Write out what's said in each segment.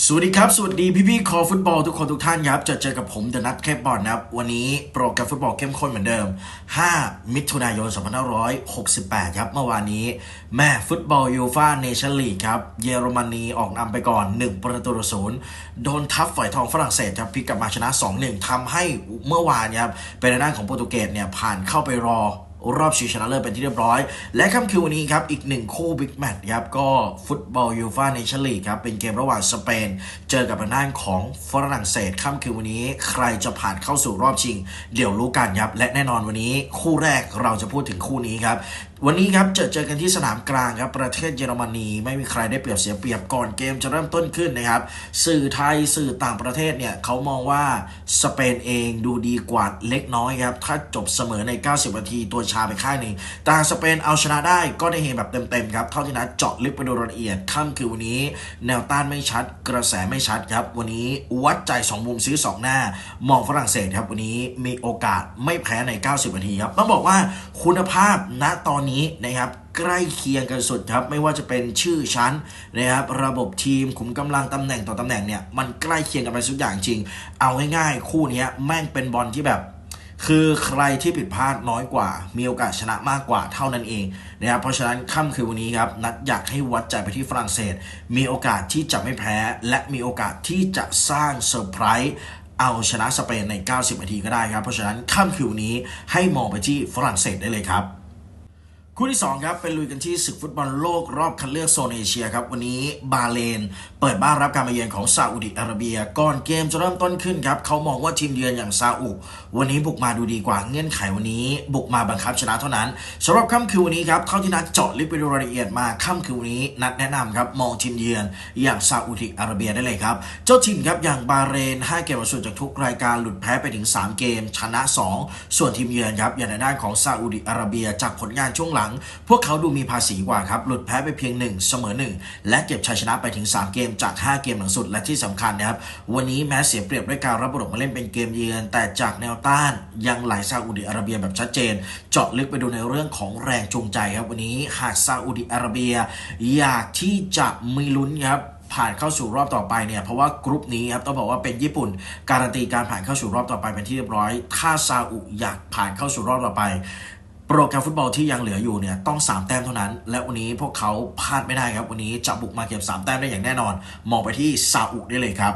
สวัสดีครับ สวัสดีพี่พี่ๆคอฟุตบอลทุกคนทุกท่านครับ จะเจอกับผมเดนัทแคบบอลนะครับ วันนี้โปรแกรมฟุตบอลเข้มข้นเหมือนเดิม 5 มิถุนายน 2568 ครับ เมื่อวานนี้ แม่ฟุตบอลยูฟาเนชั่นลีกครับ เยอรมนีออกนำไปก่อน 1 ประตูต่อศูนย์โดนทับฝอยทองฝรั่งเศสครับพลิกกลับมาชนะ 2-1ทำให้เมื่อวานเนี่ยครับเป็นทางด้าของโปรตุเกสเนี่ยผ่านเข้าไปรอ รอบชิงชนะเลิศเป็นที่เรียบร้อย และค่ำคืนวันนี้ครับ อีกหนึ่งคู่บิ๊กแมตช์ครับ ก็ฟุตบอลยูฟ่าเนชั่นลีกครับ เป็นเกมระหว่างสเปน เจอกับทางด้านของฝรั่งเศสค่ำคืนวันนี้ ใครจะผ่านเข้าสู่รอบชิง เดี๋ยวรู้กันครับ และแน่นอนวันนี้คู่แรกเราจะพูดถึงคู่นี้ครับ วันนี้ครับเจอเจอกันที่สนามกลางครับประเทศเยอรมนีไม่มีใครได้เปรียบเสียเปรียบก่อนเกมจะเริ่มต้นขึ้นนะครับ สื่อไทยสื่อต่างประเทศเนี่ยเขามองว่าสเปนเองดูดีกว่าเล็กน้อยครับถ้าจบเสมอใน 90 นาทีตัวชาไปข้างหนึ่งแต่สเปนเอาชนะได้ก็ได้เห็นแบบเต็มๆครับเท่าที่นัดเจาะลึกไปดูรายละเอียดค่ำคือวันนี้ แนวต้านไม่ชัด กระแสไม่ชัดครับวันนี้วัดใจ 2 มุมซื้อ 2 หน้า มองฝรั่งเศสครับวันนี้มีโอกาสไม่แพ้ใน 90 นาทีครับต้องบอกว่าคุณภาพณตอนนี้นะครับใกล้เคียงกันสุดครับไม่ว่าจะเป็นชื่อชั้นนะครับระบบทีมขุมกำลังตำแหน่งต่อตำแหน่งเนี่ยมันใกล้เคียงกันไปสุดอย่างจริง เอาง่ายๆ คู่นี้แม่งเป็นบอลที่แบบ คือใครที่ผิดพลาดน้อยกว่า มีโอกาสชนะมากกว่าเท่านั้นเองนะครับเพราะฉะนั้นค่ำคืนวันนี้ครับนัดอยากให้วัดใจไปที่ฝรั่งเศส มีโอกาสที่จะไม่แพ้ และมีโอกาสที่จะสร้างเซอร์ไพรส์เอาชนะสเปนใน 90 นาทีก็ได้ครับ เพราะฉะนั้นค่ำคืนวันนี้ให้มองไปที่ฝรั่งเศสได้เลยครับ คู่ที่ 2 ครับเป็นลุยกันที่ศึกฟุตบอลโลกรอบคัดเลือกโซนเอเชียครับ วันนี้บาเลน เปิดบ้านรับการมาเยือนของซาอุดิอาระเบีย ก่อนเกมจะเริ่มต้นขึ้นครับ เขามองว่าทีมเยือนอย่างซาอุ วันนี้บุกมาดูดีกว่าเงื่อนไขวันนี้ บุกมาบังคับชนะเท่านั้นสำหรับค่ำคืนวันนี้ครับเท่าที่นัดเจาะลึกไปดูรายละเอียดมาค่ำคืนวันนี้นัดแนะนำครับมองทีมเยือนอย่างซาอุดิอาระเบียได้เลยครับเจ้าถิ่นครับอย่างบาเรน5เกมล่าสุดจากทุกรายการหลุดแพ้ไปถึง 3 เกมชนะ 2 ส่วนทีมเยือนครับอย่างในด้านของซาอุดิอาระเบียจากผลงานช่วงหลังพวกเขาดูมีภาษีกว่าครับ หลุดแพ้ไปเพียง 1 เสมอ 1 และเก็บชัยชนะไปถึง 3 เกมจาก 5 เกมหลังสุด และที่สำคัญนะครับ วันนี้แม้เสียเปรียบด้วยการรับบทมาเล่นเป็นเกมเยือน แต่จากแนวต้านยังไหลซาอุดิอาระเบียแบบชัดเจน เจาะลึกไปดูในเรื่องของแรงจูงใจครับวันนี้หากซาอุดิอาระเบีย อยากที่จะมีลุ้นครับผ่านเข้าสู่รอบต่อไปเนี่ยเพราะว่ากรุ๊ปนี้ครับต้องบอกว่าเป็นญี่ปุ่น การันตีการผ่านเข้าสู่รอบต่อไปเป็นที่เรียบร้อย ถ้าซาอุอยากผ่านเข้าสู่รอบต่อไป โปรแกรมฟุตบอลที่ยังเหลืออยู่เนี่ยต้อง 3 แต้มเท่านั้น และวันนี้พวกเขาพลาดไม่ได้ครับ วันนี้จะบุกมาเก็บ 3 แต้มได้อย่างแน่นอน มองไปที่ซาอุได้เลยครับ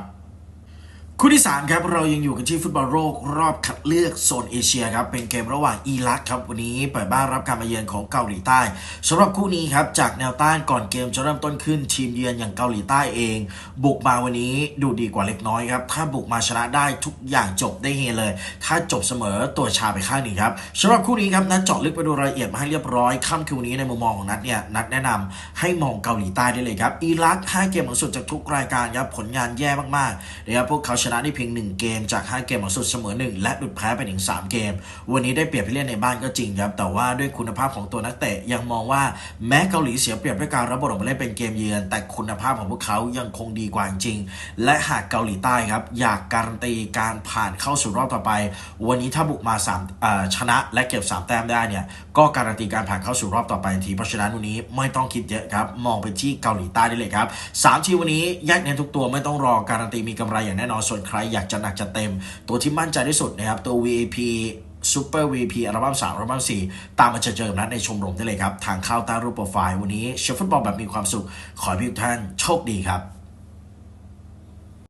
คู่ที่ 3 ครับ เรายังอยู่กันที่ฟุตบอลโลกรอบคัดเลือกโซนเอเชียครับ เป็นเกมระหว่างอิรักครับ วันนี้เปิดบ้านรับการมาเยือนของเกาหลีใต้สำหรับคู่นี้ครับ จากแนวต้านก่อนเกมจะเริ่มต้นขึ้นทีมเยือนอย่างเกาหลีใต้เอง บุกมาวันนี้ดูดีกว่าเล็กน้อยครับ ถ้าบุกมาชนะได้ทุกอย่างจบได้เฮเลย ถ้าจบเสมอตัวชาไปข้างหนึ่งครับสำหรับคู่นี้ครับนัดเจาะลึกไปดูรายละเอียดมาให้เรียบร้อยค่ำคืนนี้ในมุมมองของนัดเนี่ยนัดแนะนำให้มองเกาหลีใต้ได้เลยครับอิรัก5เกมหลังสุดจากทุกรายการครับผลงานแย่มากๆนะครับพวกเขาชนะได้เพียง 1 เกมจาก 5 เกมหลังสุดเสมอ 1 และหลุดแพ้ไปถึง 3 เกม วันนี้ได้เปรียบผู้เล่นในบ้านก็จริงครับ แต่ว่าด้วยคุณภาพของตัวนักเตะยังมองว่าแม้เกาหลีเสียเปรียบด้วยการรับบทออกมาเล่นเป็นเกมเยือน แต่คุณภาพของพวกเขายังคงดีกว่าจริง และหากเกาหลีใต้ครับอยากการันตีการผ่านเข้าสู่รอบต่อไป วันนี้ถ้าบุกมา3าชนะและเก็บ 3 แต้มได้เนี่ยก็การันตีการผ่านเข้าสู่รอบต่อไปทันทีเพราะฉะนั้นวันนี้ไม่ต้องคิดเยอะครับมองไปที่เกาหลีใต้ได้เลยครับสามทีวันนี้แยกเน้นทุกตัวไม่ต้องรอการันตีมีกำไรอย่างแน่นอนส่วนใครอยากจะหนักจะเต็ม ตัวที่มั่นใจที่สุดนะครับ ตัว VAP Super VP อัลบั้ม3อัลบั้ม4ตามมาเจอเจอนัดในชมรมได้เลยครับ ทางเข้าตารูปโปรไฟล์ วันนี้เชียร์ฟุตบอลแบบมีความสุข ขอให้ทุกท่านโชคดีครับ